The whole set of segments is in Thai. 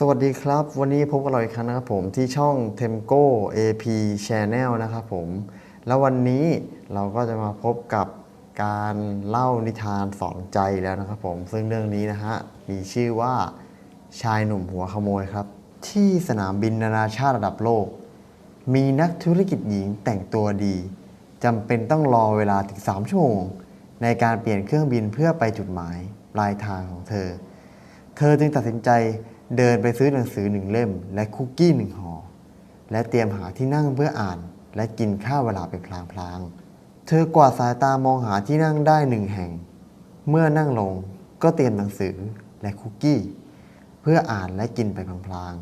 สวัสดีครับ วันนี้พบกับเราอีกครั้งนะครับผมที่ช่อง Temco AP Channel นะครับผม แล้ววันนี้เราก็จะมาพบกับการเล่านิทานสอนใจแล้วนะครับผม ซึ่งเรื่องนี้นะฮะ มีชื่อว่าชายหนุ่มหัวขโมยครับ ที่สนามบินนานาชาติระดับโลก มีนักธุรกิจหญิงแต่งตัวดีจำเป็นต้องรอเวลาถึง 3 ชั่วโมง ในการเปลี่ยนเครื่องบินเพื่อไปจุดหมายปลายทางของเธอ เธอจึงตัดสินใจ เดินไปซื้อหนังสือหนึ่งเล่ม และคุกกี้หนึ่งห่อและเตรียมหาที่นั่งเพื่ออ่าน และพข้าวเวลาเป็นพลางๆ เธอกวาดสายตามองหาที่นั่งได้หนึ่งแห่ง เมื่อนั่งลงก็เตรียมหนังสือและคุกกี้ เพื่ออ่านและกินไปพลาง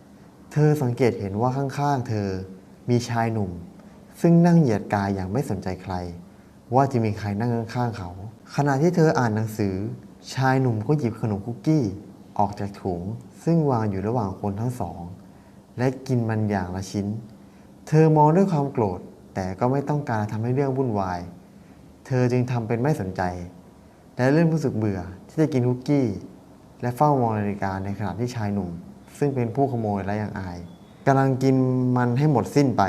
ๆ เธอสังเกตเห็นว่าข้างๆ เธอมีชายหนุ่ม ซึ่งนั่งเหยียดกายอย่างไม่สนใจใคร ว่าจะมีใครนั่งข้างๆเขา ขณะที่เธออ่านหนังสือ ชายหนุ่มก็หยิบขนมคุกกี้ ออกจากถุงซึ่งวางอยู่ระหว่างคนทั้งสอง และกินมันอย่างละชิ้น เธอมองด้วยความโกรธ แต่ก็ไม่ต้องการทำให้เรื่องวุ่นวาย เธอจึงทำเป็นไม่สนใจ และเริ่มรู้สึกเบื่อที่จะกินคุกกี้ และเฝ้ามองนาฬิกาในขณะที่ชายหนุ่ม ซึ่งเป็นผู้ขโมยและยังอายกำลังกินมันให้หมดสิ้นไป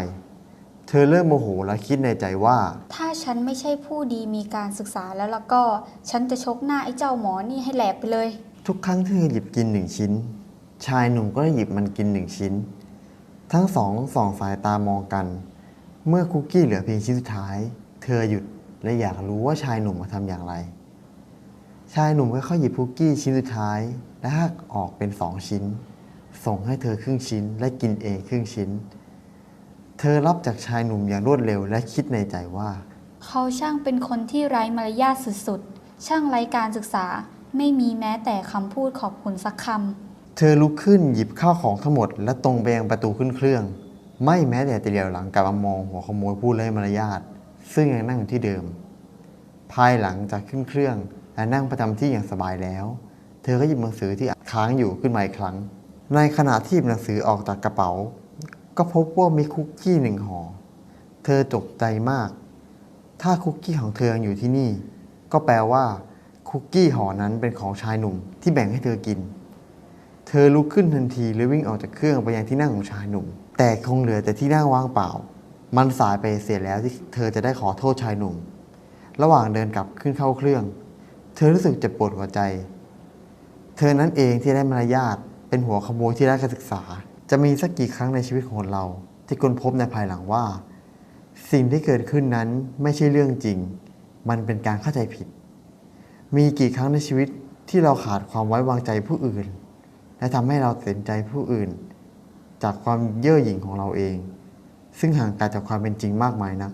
เธอเริ่มโมโหและคิดในใจว่า ถ้าฉันไม่ใช่ผู้ดีมีการศึกษาแล้วแล่ะก็ ฉันจะชกหน้าไอ้เจ้าหมอนี่ให้แหลกไปเลย ทุกครั้งที่เธอหยิบกินหนึ่งชิ้น ชายหนุ่มก็หยิบมันกินหนึ่งชิ้น ทั้งสองส่องสายตามองกัน เมื่อคุกกี้เหลือเพียงชิ้นสุดท้าย เธอหยุดและอยากรู้ว่าชายหนุ่มมาทำอย่างไร ชายหนุ่มค่อยๆหยิบคุกกี้ชิ้นสุดท้ายและหักออกเป็นสองชิ้น ส่งให้เธอครึ่งชิ้นและกินเองครึ่งชิ้น เธอรับจากชายหนุ่มอย่างรวดเร็วและคิดในใจว่า เขาช่างเป็นคนที่ไร้มารยาทสุดๆ ช่างไร้การศึกษา ไม่มีแม้แต่คำพูดขอบคุณสักคำ เธอลุกขึ้นหยิบข้าวของทั้งหมด และตรงไปยังประตูขึ้นเครื่อง ไม่แม้แต่จะเดียวหลังกลับมามองหัวขโมยผู้ไร้มารยาทซึ่งยังนั่งอยู่ที่เดิม ภายหลังจากขึ้นเครื่องและนั่งประจำที่อย่างสบายแล้ว เธอก็หยิบหนังสือที่ค้างอยู่ขึ้นมาอีกครั้ง ในขณะที่หยิบหนังสือออกจากกระเป๋า ก็พบว่ามีคุกกี้หนึ่งห่อ เธอตกใจมาก ถ้าคุกกี้ของเธอยังอยู่ที่นี่ ก็แปลว่า คุกกี้ห่อนั้นเป็นของชายหนุ่มที่แบ่งให้เธอกิน เธอลุกขึ้นทันทีและวิ่งออกจากเครื่องไปยังที่นั่งของชายหนุ่ม แต่คงเหลือแต่ที่นั่งว่างเปล่า มันสายไปเสียแล้วที่เธอจะได้ขอโทษชายหนุ่ม ระหว่างเดินกลับขึ้นเข้าเครื่อง เธอรู้สึกเจ็บปวดหัวใจ เธอนั้นเองที่ได้มารยาทเป็นหัวขโมยที่ได้การศึกษา จะมีสักกี่ครั้งในชีวิตของคนเรา ที่คนพบในภายหลังว่า สิ่งที่เกิดขึ้นนั้นไม่ใช่เรื่องจริง มันเป็นการเข้าใจผิด มีกี่ครั้งในชีวิตที่เราขาดความไว้วางใจผู้อื่น และทำให้เราตัดสินใจผู้อื่น จากความเย่อหยิ่งของเราเอง ซึ่งห่างไกลจากความเป็นจริงมากมายนัก